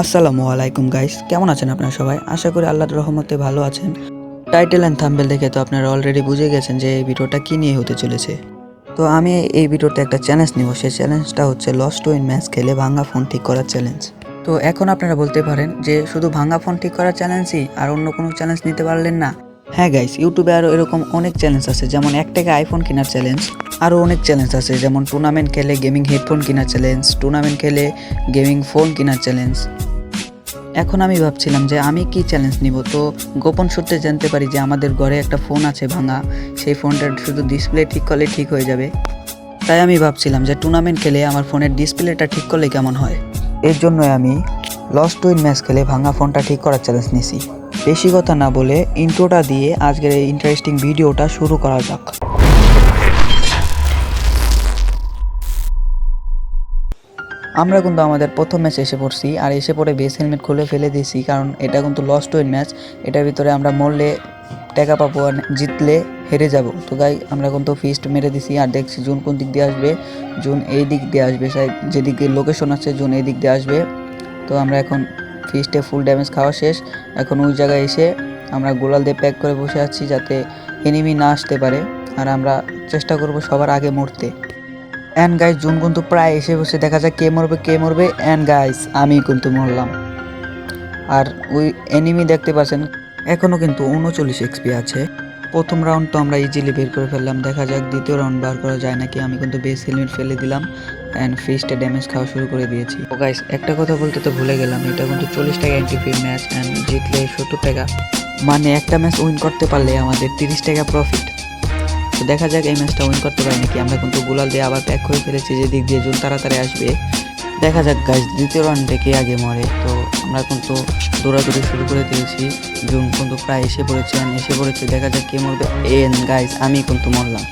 আসসালামু আলাইকুম গাইস কেমন আছেন আপনারা সবাই? আশা করি আল্লাহর রহমতে ভালো আছেন। টাইটেল অ্যান্ড থাম্বেল দেখে তো আপনারা অলরেডি বুঝে গেছেন যে এই ভিডিওটা কী নিয়ে হতে চলেছে। তো আমি এই ভিডিওতে একটা চ্যালেঞ্জ নিব। সেই চ্যালেঞ্জটা হচ্ছে লস্ট উইন ম্যাচ খেলে ভাঙা ফোন ঠিক করার চ্যালেঞ্জ তো এখন আপনারা বলতে পারেন যে শুধু ভাঙা ফোন ঠিক করার চ্যালেঞ্জই আর অন্য কোনো চ্যালেঞ্জ নিতে পারলেন না। হ্যাঁ গাইস ইউটিউবে আরও এরকম অনেক চ্যালেঞ্জ আছে। যেমন এক টাকা আইফোন কেনার চ্যালেঞ্জ আরও অনেক চ্যালেঞ্জ আছে, যেমন টুর্নামেন্ট খেলে গেমিং হেডফোন কেনার চ্যালেঞ্জ টুর্নামেন্ট খেলে গেমিং ফোন কেনার চ্যালেঞ্জ এখন আমি ভাবছিলাম যে আমি কি চ্যালেঞ্জ নিব? তো গোপন সূত্রে জানতে পারি যে আমাদের ঘরে একটা ফোন আছে ভাঙা, সেই ফোনটার শুধু ডিসপ্লে ঠিক করলে ঠিক হয়ে যাবে। তাই আমি ভাবছিলাম যে টুর্নামেন্ট খেলে আমার ফোনের ডিসপ্লেটা ঠিক করলে কেমন হয়? এর জন্য আমি লস্ট উইন ম্যাচ খেলে ভাঙা ফোনটা ঠিক করার চ্যালেঞ্জ নিছি। বেশি কথা না বলে ইন্ট্রোটা দিয়ে আজকের এই ইন্টারেস্টিং ভিডিওটা শুরু করা যাক। আমরা কিন্তু আমাদের প্রথম ম্যাচে এসে পড়ছি, আর এসে পড়ে বেস হেলমেট খুলে ফেলে দিয়েছি, কারণ এটা কিন্তু লস্ট উইন ম্যাচ এটার ভিতরে আমরা মরলে টাকা পাবো আর জিতলে হেরে যাব। তো গাই আমরা কিন্তু ফিস্ট মেরে দিছি, আর দেখছি জুন কোন দিক দিয়ে আসবে, জুন এই দিক দিয়ে আসবে যেদিকে লোকেশন আছে, জুন এই দিক দিয়ে আসবে। তো আমরা এখন ফিস্টে ফুল ড্যামেজ খাওয়া শেষ, এখন ওই জায়গায় এসে আমরা গোলাল দিয়ে প্যাক করে বসে আছি, যাতে এনিমি না আসতে পারে, আর আমরা চেষ্টা করব সবার আগে মরতে। অ্যান্ড গাইস জুন কিন্তু প্রায় এসে বসে, দেখা যায় কে মরবে কে মরবে। অ্যান্ড গাইস আমি কিন্তু মরলাম। আর ওই এনিমি দেখতে পাচ্ছেন এখনও কিন্তু উনচল্লিশ এক্সপি আছে। প্রথম রাউন্ড তো আমরা ইজিলি বের করে ফেললাম, দেখা যাক দ্বিতীয় রাউন্ড বার করা যায় নাকি। আমি কিন্তু বেস হেলমেট ফেলে দিলাম অ্যান্ড ফিস্টে ড্যামেজ খাওয়া শুরু করে দিয়েছি। ও গাইস একটা কথা বলতে তো ভুলে গেলাম, এটা কিন্তু চল্লিশ টাকা এন্ট্রি ফি ম্যাচ অ্যান্ড জিতলে সত্তর টাকা। মানে একটা ম্যাচ উইন করতে পারলে আমাদের তিরিশ টাকা প্রফিট তো দেখা যাক এই ম্যাচটা উইন করতে পারি নাকি। আমরা কিন্তু গুলাল দিয়ে আবার প্যাক করে ফেলেছি যে দিক দিয়ে জুন তাড়াতাড়ি আসবে। দেখা যাক গাইজ দ্বিতীয় রাউন্ডে কে আগে মরে। তো আমরা কিন্তু দৌড়াদৌড়ি শুরু করে দিয়েছি। জুন কিন্তু প্রায় এসে পড়েছে এসে পড়েছে, দেখা যাক কে মরবে। এন গাইজ আমি কিন্তু মরলাম।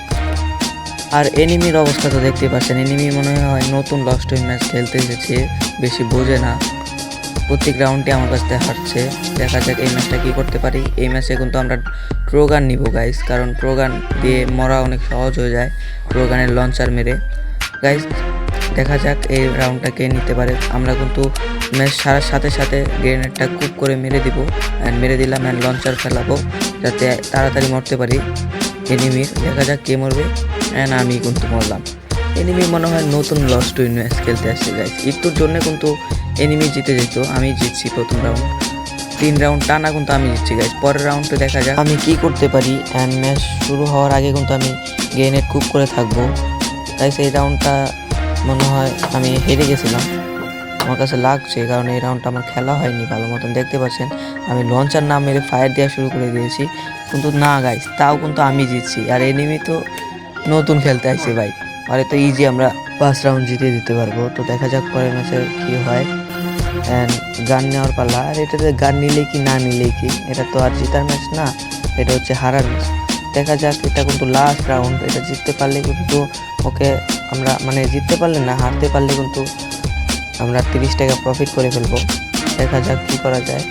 আর এনিমির অবস্থা তো দেখতে পাচ্ছেন। এনিমি মনে হয় নতুন লস্ট ম্যাচ খেলতে এসেছে, বেশি বোঝে না। প্রত্যেক রাউন্ডে আমার কাছ থেকে হারছে। দেখা যাক এই ম্যাচটা কী করতে পারি। এই ম্যাচে কিন্তু আমরা ট্রোগান নিব গাইস কারণ ট্রোগান দিয়ে মরা অনেক সহজ হয়ে যায় ট্রোগানের লঞ্চার মেরে। গাইস দেখা যাক এই রাউন্ডটা কে নিতে পারে। আমরা কিন্তু ম্যাচ সারার সাথে সাথে গ্রেনেডটা কুক করে মেরে দিব অ্যান্ড মেরে দিলাম অ্যান্ড লঞ্চার ফেলাবো, যাতে তাড়াতাড়ি মরতে পারি। এনিমির দেখা যাক কে মরবে। অ্যান্ড আমি কিন্তু মরলাম। এনিমি মনে হয় নতুন লস উইন ম্যাচ খেলতে আসছে গাইস একটুর জন্য কিন্তু এনিমি জিতে যেত, আমি জিতছি প্রথম রাউন্ড তিন রাউন্ড টানা কিন্তু আমি জিতছি গাইস পরের রাউন্ডে দেখা যাক। আমি কি করতে পারি? অ্যান্ড ম্যাচ শুরু হওয়ার আগে কিন্তু আমি গ্রেনেড কুক করে থাকব। তাই সেই রাউন্ডটা মনে হয় আমি হেরে গেছিলাম। আমার কাছে লাগছে, কারণ এই রাউন্ডটা আমার খেলা হয়নি ভালো মতন। দেখতে পাচ্ছেন, আমি লঞ্চার না মেরে ফায়ার দেওয়া শুরু করে দিয়েছি। কিন্তু না গাইস তাও কিন্তু আমি জিতছি। আর এনিমি তো নতুন খেলতে আসছে, ভাই। আর তো ইজি আমরা পাঁচ রাউন্ড জিতে দিতে পারব। তো দেখা যাক পরের ম্যাচে কি হয়। অ্যান্ড গান নেওয়ার পালা। আর এটাতে গান নিলে কি, না নিলে কি, এটা তো আর জেতার ম্যাচ না, এটা হচ্ছে হারার ম্যাচ। দেখা যাক, এটা কিন্তু লাস্ট রাউন্ড এটা জিততে পারলে কিন্তু ওকে আমরা মানে জিততে পারলে না, হারতে পারলে কিন্তু আমরা তিরিশ টাকা প্রফিট করে ফেলব। দেখা যাক কী করা যায়।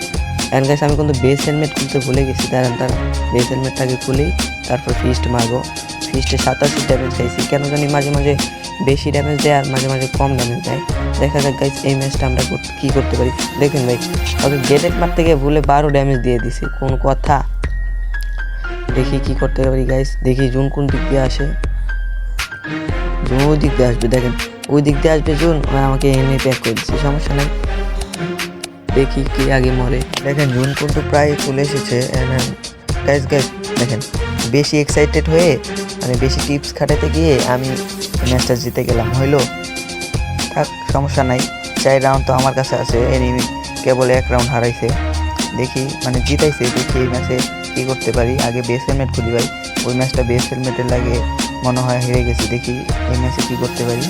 অ্যান্ড গাইস আমি কিন্তু বেস হেলমেট খুলতে ভুলে গেছি। দাঁড়ান তার বেস হেলমেটটাকে খুলি, তারপর ফিস্ট মারবো। ফিস্টে সাতাশি ড্যামেজ খাইছি কেন জানি মাঝে মাঝে বেশি ড্যামেজ দেয় আর মাঝে মাঝে কম ড্যামেজ দেয়। দেখা যাক গাইস এই ম্যাচটা আমরা কী করতে পারি? দেখেন ভাই, ওকে গেটেট মারতে গিয়ে ভুলে বারো ড্যামেজ দিয়ে দিছি। কোন কথা? দেখি কি করতে পারি গাইস দেখি জুন কোন দিক দিয়ে আসে। জুন ওই দিক দিয়ে আসবে, দেখেন। ওই দিক দিয়ে আসবে জুন আমাকে এনে প্যাক করে দিচ্ছে সমস্যা নেই। দেখি কি আগে মরে। দেখেন জুন কিন্তু প্রায় চলে এসেছে গাইস গাইস দেখেন, বেশি এক্সাইটেড হয়ে মানে বেশি টিপস খাটাতে গিয়ে আমি ম্যাচটা জিতে গেলাম। হইল? থাক, সমস্যা নাই। চার রাউন্ড তো আমার কাছে আছে। এনিমি কেবল এক রাউন্ড হারাইছে। দেখি মানে জিতাইছে, দেখি এই ম্যাচে কী করতে পারি। আগে বেস হেলমেট খুলি ভাই। ওই ম্যাচটা বেস হেলমেটের লাগে মনে হয় হেরে গেছি। দেখি এই ম্যাচে কী করতে পারি।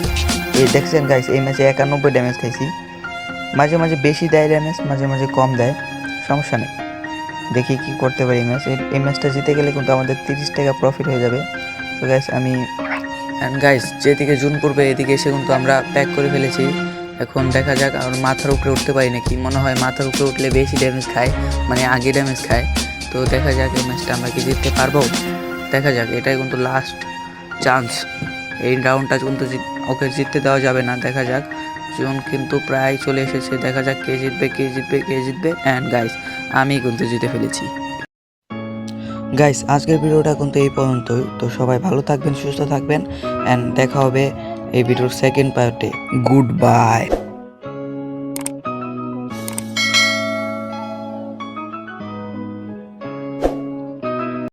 এই দেখছেন গাইস এই ম্যাচে একানব্বই ড্যামেজ খাইছি। মাঝে মাঝে বেশি দেয় ড্যামেজ মাঝে মাঝে কম দেয়। সমস্যা নেই। দেখি কি করতে পারি ম্যাচ। এই ম্যাচটা জিতে গেলে কিন্তু আমাদের তিরিশ টাকা প্রফিট হয়ে যাবে। তো গাইস আমি অ্যান্ড গাইস যেদিকে জুন পড়বে এদিকে এসে কিন্তু আমরা প্যাক করে ফেলেছি। এখন দেখা যাক, আর মাথার উপরে উঠতে পারি নাকি। মনে হয় মাথার উপরে উঠলে বেশি ড্যামেজ খায় মানে আগে ড্যামেজ খায়। তো দেখা যাক এই ম্যাচটা আমরা কি জিততে পারব। দেখা যাক, এটাই কিন্তু লাস্ট চান্স এই রাউন্ডটা কিন্তু ওকে জিততে দেওয়া যাবে না। দেখা যাক, জোন কিন্তু প্রায় চলে এসেছে। দেখা যাক কে জিতবে কে জিতবে কে জিতবে। অ্যান্ড গাইস আমি কিন্তু জিতে ফেলেছি। গাইস আজকের ভিডিওটা কিন্তু এই পর্যন্তই। তো সবাই ভালো থাকবেন, সুস্থ থাকবেন অ্যান্ড দেখা হবে এই ভিডিওর সেকেন্ড পার্টে গুড বাই